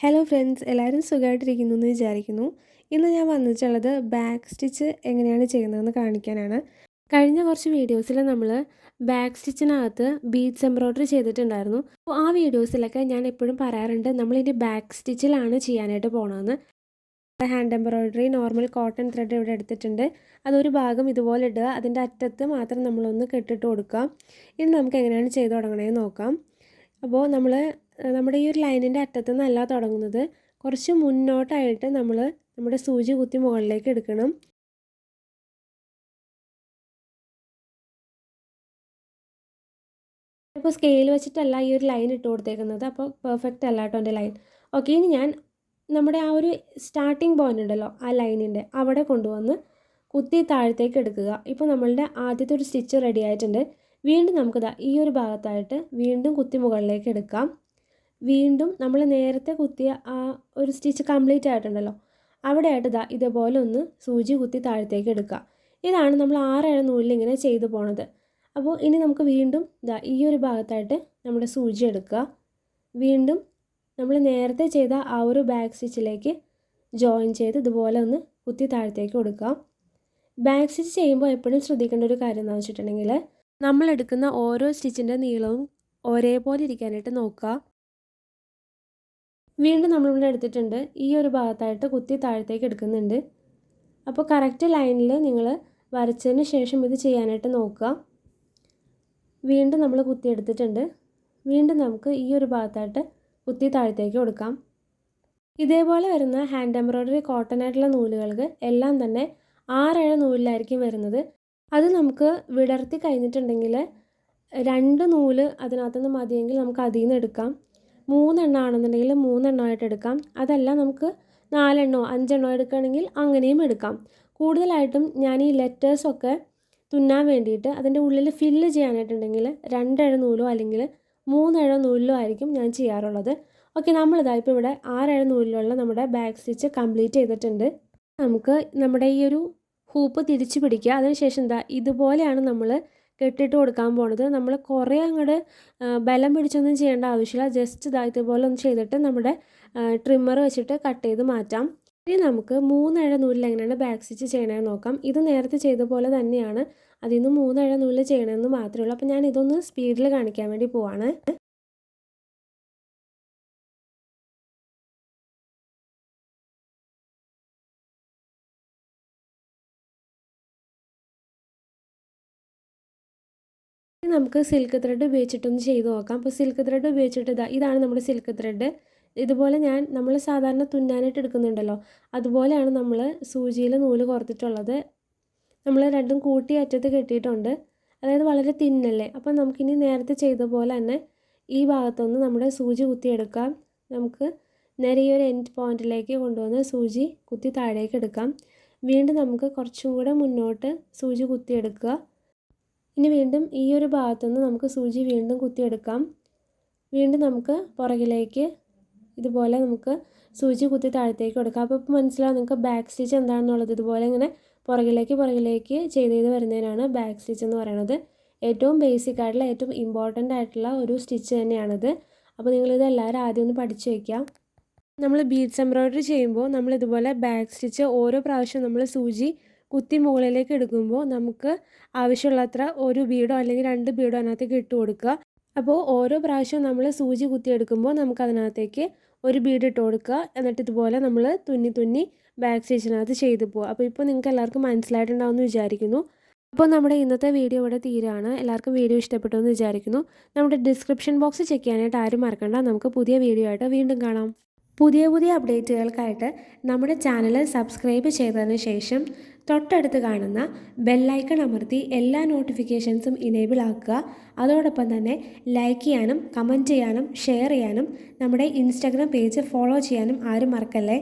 Hello friends എല്ലാവരും സുഖമായിട്ടിരിക്കുന്നു എന്ന് വിചാരിക്കുന്നു. ഇന്ന് ഞാൻ വന്നിട്ടുള്ളത് ബാക്ക് സ്റ്റിച്ച് എങ്ങനെയാണ് ചെയ്യുന്നതെന്ന് കാണിക്കാനാണ്. കഴിഞ്ഞ കുറച്ച് വീഡിയോസിൽ നമ്മൾ ബാക്ക് സ്റ്റിച്ചിനകത്ത് ബീഡ്സ് എംബ്രോയ്ഡറി ചെയ്തിട്ടുണ്ടായിരുന്നു. അപ്പോൾ ആ വീഡിയോസിലൊക്കെ ഞാൻ എപ്പോഴും പറയാറുണ്ട് നമ്മളിനി ബാക്ക് സ്റ്റിച്ചിലാണ് ചെയ്യാനായിട്ട് പോകണമെന്ന് hand embroidery normal cotton thread ഇവിടെ എടുത്തിട്ടുണ്ട്. അതൊരു ഭാഗം ഇതുപോലെ ഇടുക. അതിന്റെ അറ്റത്ത് മാത്രം നമ്മളൊന്ന് കെട്ടിട്ട് കൊടുക്കുക ഇനി നമുക്ക് എങ്ങനെയാണ് ചെയ്തു തുടങ്ങണേന്ന് നോക്കാം. അപ്പോൾ നമ്മൾ നമ്മുടെ ഈ ഒരു ലൈനിന്റെ അറ്റത്ത് നിന്നല്ല തുടങ്ങുന്നത്. കുറച്ച് മുന്നോട്ടായിട്ട് നമ്മൾ നമ്മുടെ സൂചി കുത്തി മുകളിലേക്ക് എടുക്കണം. ഇപ്പോൾ സ്കെയിൽ വെച്ചിട്ടല്ല ഈ ഒരു ലൈൻ ഇട്ട് കൊടുത്തേക്കുന്നത്. അപ്പോൾ പെർഫെക്റ്റ് അല്ല കേട്ടോ എന്റെ ലൈൻ. ഓക്കെ ഇനി ഞാൻ നമ്മുടെ ആ ഒരു സ്റ്റാർട്ടിങ് പോയിന്റ് ഉണ്ടല്ലോ ആ ലൈനിന്റെ അവിടെ കൊണ്ടുവന്ന് കുത്തി താഴത്തേക്ക് എടുക്കുക. ഇപ്പോൾ നമ്മളുടെ ആദ്യത്തെ ഒരു സ്റ്റിച്ച് റെഡി ആയിട്ടുണ്ട്. വീണ്ടും നമുക്കിതാ ഈ ഒരു ഭാഗത്തായിട്ട് വീണ്ടും കുത്തി മുകളിലേക്ക് എടുക്കാം. വീണ്ടും നമ്മൾ നേരത്തെ കുത്തിയ ആ ഒരു സ്റ്റിച്ച് കംപ്ലീറ്റ് ആയിട്ടുണ്ടല്ലോ. അവിടെ ആയിട്ട് ഇതാ ഇതേപോലെ ഒന്ന് സൂചി കുത്തി താഴത്തേക്ക് എടുക്കുക ഇതാണ് നമ്മൾ ആറേഴ നൂലിൽ ഇങ്ങനെ ചെയ്തു പോണത്. അപ്പോൾ ഇനി നമുക്ക് വീണ്ടും ഇതാ ഈ ഒരു ഭാഗത്തായിട്ട് നമ്മുടെ സൂചി എടുക്കുക. വീണ്ടും നമ്മൾ നേരത്തെ ചെയ്ത ആ ഒരു ബാക്ക് സ്റ്റിച്ചിലേക്ക് ജോയിൻ ചെയ്ത് ഇതുപോലെ ഒന്ന് കുത്തി താഴത്തേക്ക് കൊടുക്കുക ബാക്ക് സ്റ്റിച്ച് ചെയ്യുമ്പോൾ എപ്പോഴും ശ്രദ്ധിക്കേണ്ട ഒരു കാര്യം എന്താണെന്ന് വെച്ചിട്ടുണ്ടെങ്കിൽ നമ്മൾ എടുക്കുന്ന ഓരോ സ്റ്റിച്ചിന്റെ നീളവും ഒരേപോലെ ഇരിക്കാനായിട്ട് നോക്കുക. വീണ്ടും നമ്മളിവിടെ എടുത്തിട്ടുണ്ട്. ഈ ഒരു ഭാഗത്തായിട്ട് കുത്തി താഴത്തേക്ക് എടുക്കുന്നുണ്ട്. അപ്പോൾ കറക്റ്റ് ലൈനിൽ നിങ്ങൾ വരച്ചതിന് ശേഷം ഇത് ചെയ്യാനായിട്ട് നോക്കുക. വീണ്ടും നമ്മൾ കുത്തി എടുത്തിട്ടുണ്ട്. വീണ്ടും നമുക്ക് ഈ ഒരു ഭാഗത്തായിട്ട് കുത്തി താഴത്തേക്ക് കൊടുക്കാം. ഇതേപോലെ വരുന്ന ഹാൻഡ് എംബ്രോയ്ഡറി കോട്ടൺ ആയിട്ടുള്ള നൂലുകൾക്ക് എല്ലാം തന്നെ ആറേഴ് നൂലിലായിരിക്കും വരുന്നത്. അത് നമുക്ക് വിടർത്തി കഴിഞ്ഞിട്ടുണ്ടെങ്കിൽ രണ്ട് നൂൽ അതിനകത്തുനിന്ന് മതിയെങ്കിൽ നമുക്ക് അതിൽ നിന്ന് എടുക്കാം. മൂന്നെണ്ണം ആണെന്നുണ്ടെങ്കിൽ മൂന്നെണ്ണമായിട്ട് എടുക്കാം. അതല്ല നമുക്ക് നാലെണ്ണോ അഞ്ചെണ്ണോ എടുക്കുകയാണെങ്കിൽ അങ്ങനെയും എടുക്കാം. കൂടുതലായിട്ടും ഞാൻ ഈ ലെറ്റേഴ്സൊക്കെ തുന്നാൻ വേണ്ടിയിട്ട് അതിന്റെ ഉള്ളിൽ ഫില്ല് ചെയ്യാനായിട്ടുണ്ടെങ്കിൽ രണ്ടഴ നൂലോ അല്ലെങ്കിൽ മൂന്നഴ നൂലിലോ ആയിരിക്കും ഞാൻ ചെയ്യാറുള്ളത്. ഓക്കെ നമ്മളിതാ ഇപ്പോൾ ഇവിടെ ആറഴ നൂലിലുള്ള നമ്മുടെ ബാക്ക് സ്റ്റിച്ച് കംപ്ലീറ്റ് ചെയ്തിട്ടുണ്ട്. നമുക്ക് നമ്മുടെ ഈ ഒരു ഹൂപ്പ് തിരിച്ചു പിടിക്കുക. അതിനുശേഷം എന്താ ഇതുപോലെയാണ് നമ്മൾ കെട്ടിട്ട് കൊടുക്കാൻ പോണത്. നമ്മൾ കുറേ അങ്ങോട്ട് ബലം പിടിച്ചൊന്നും ചെയ്യേണ്ട ആവശ്യമില്ല. ജസ്റ്റ് ഇതാ ഇതുപോലെ ഒന്ന് ചെയ്തിട്ട് നമ്മുടെ ട്രിമ്മർ വെച്ചിട്ട് കട്ട് ചെയ്ത് മാറ്റാം. ഇനി നമുക്ക് മൂന്നഴ നൂലിൽ എങ്ങനെയാണ് ബാക്ക് സ്റ്റിച്ച് ചെയ്യണമെന്ന് നോക്കാം. ഇത് നേരത്തെ ചെയ്ത പോലെ തന്നെയാണ്. അതിൽ നിന്ന് മൂന്നഴ നൂലിൽ ചെയ്യണമെന്ന് മാത്രമേ ഉള്ളൂ. അപ്പോൾ ഞാൻ ഇതൊന്ന് സ്പീഡിൽ കാണിക്കാൻ വേണ്ടി പോവാണ്. നമുക്ക് സിൽക്ക് ത്രെഡ് ഉപയോഗിച്ചിട്ടൊന്ന് ചെയ്ത് നോക്കാം. അപ്പോൾ സിൽക്ക് ത്രെഡ് ഉപയോഗിച്ചിട്ട് ഇതാ ഇതാണ് നമ്മുടെ സിൽക്ക് ത്രെഡ് ഇതുപോലെ ഞാൻ നമ്മൾ സാധാരണ തുന്നാനായിട്ട് എടുക്കുന്നുണ്ടല്ലോ. അതുപോലെയാണ് നമ്മൾ സൂചിയിൽ നൂൽ കോർത്തിട്ടുള്ളത്. നമ്മൾ രണ്ടും കൂട്ടി അറ്റത്ത് കെട്ടിയിട്ടുണ്ട്. അതായത് വളരെ തിന്നല്ലേ? അപ്പം നമുക്കിനി നേരത്തെ ചെയ്ത പോലെ തന്നെ ഈ ഭാഗത്തൊന്ന് നമ്മുടെ സൂചി കുത്തിയെടുക്കാം. നമുക്ക് നേരെ ഈ ഒരു എൻഡ് പോയിന്റിലേക്ക് കൊണ്ടുവന്ന് സൂചി കുത്തി താഴേക്ക് എടുക്കാം. വീണ്ടും നമുക്ക് കുറച്ചും കൂടെ മുന്നോട്ട് സൂചി കുത്തിയെടുക്കുക. ഇനി വീണ്ടും ഈ ഒരു ഭാഗത്തുനിന്ന് നമുക്ക് സൂചി വീണ്ടും കുത്തിയെടുക്കാം. വീണ്ടും നമുക്ക് പുറകിലേക്ക് ഇതുപോലെ നമുക്ക് സൂചി കുത്തി താഴത്തേക്ക് കൊടുക്കാം. അപ്പോൾ ഇപ്പോൾ മനസ്സിലാവും നിങ്ങൾക്ക് ബാക്ക് സ്റ്റിച്ച് എന്താണെന്നുള്ളത്. ഇതുപോലെ ഇങ്ങനെ പുറകിലേക്ക് പുറകിലേക്ക് ചെയ്ത് ചെയ്ത് വരുന്നതിനാണ് ബാക്ക് സ്റ്റിച്ച് എന്ന് പറയുന്നത്. ഏറ്റവും ബേസിക് ആയിട്ടുള്ള ഏറ്റവും ഇമ്പോർട്ടന്റ് ആയിട്ടുള്ള ഒരു സ്റ്റിച്ച് തന്നെയാണിത്. അപ്പോൾ നിങ്ങളിത് എല്ലാവരും ആദ്യം ഒന്ന് പഠിച്ചു വയ്ക്കാം നമ്മൾ ബീഡ്സ് എംബ്രോയ്ഡറി ചെയ്യുമ്പോൾ നമ്മൾ ഇതുപോലെ ബാക്ക് സ്റ്റിച്ച് ഓരോ പ്രാവശ്യം നമ്മൾ സൂചി കുത്തി മുകളിലേക്ക് എടുക്കുമ്പോൾ നമുക്ക് ആവശ്യമുള്ളത്ര ഒരു ബീഡോ അല്ലെങ്കിൽ രണ്ട് ബീഡോ അതിനകത്തേക്ക് ഇട്ട് കൊടുക്കുക. അപ്പോൾ ഓരോ പ്രാവശ്യം നമ്മൾ സൂചി കുത്തി എടുക്കുമ്പോൾ നമുക്ക് അതിനകത്തേക്ക് ഒരു ബീഡ് ഇട്ട് കൊടുക്കുക. എന്നിട്ട് ഇതുപോലെ നമ്മൾ തുന്നി തുന്നി ബാക്ക് സ്റ്റേജിനകത്ത് ചെയ്തു പോകുക അപ്പോൾ ഇപ്പോൾ നിങ്ങൾക്ക് എല്ലാവർക്കും മനസ്സിലായിട്ടുണ്ടാവുമെന്ന് വിചാരിക്കുന്നു. അപ്പോൾ നമ്മുടെ ഇന്നത്തെ വീഡിയോ ഇവിടെ തീരാണ്. എല്ലാവർക്കും വീഡിയോ ഇഷ്ടപ്പെട്ടു എന്ന് വിചാരിക്കുന്നു. നമ്മുടെ ഡിസ്ക്രിപ്ഷൻ ബോക്സ് ചെക്ക് ചെയ്യാനായിട്ട് ആരും മറക്കണ്ട. നമുക്ക് പുതിയ വീഡിയോ ആയിട്ട് വീണ്ടും കാണാം. പുതിയ പുതിയ അപ്ഡേറ്റുകൾക്കായിട്ട് നമ്മുടെ ചാനൽ സബ്സ്ക്രൈബ് ചെയ്തതിന് ശേഷം തൊട്ടടുത്ത് കാണുന്ന ബെല്ലൈക്കൺ അമർത്തി എല്ലാ നോട്ടിഫിക്കേഷൻസും ഇനേബിൾ ആക്കുക. അതോടൊപ്പം തന്നെ ലൈക്ക് ചെയ്യാനും കമന്റ് ചെയ്യാനും ഷെയർ ചെയ്യാനും നമ്മുടെ ഇൻസ്റ്റാഗ്രാം പേജ് ഫോളോ ചെയ്യാനും ആരും മറക്കല്ലേ?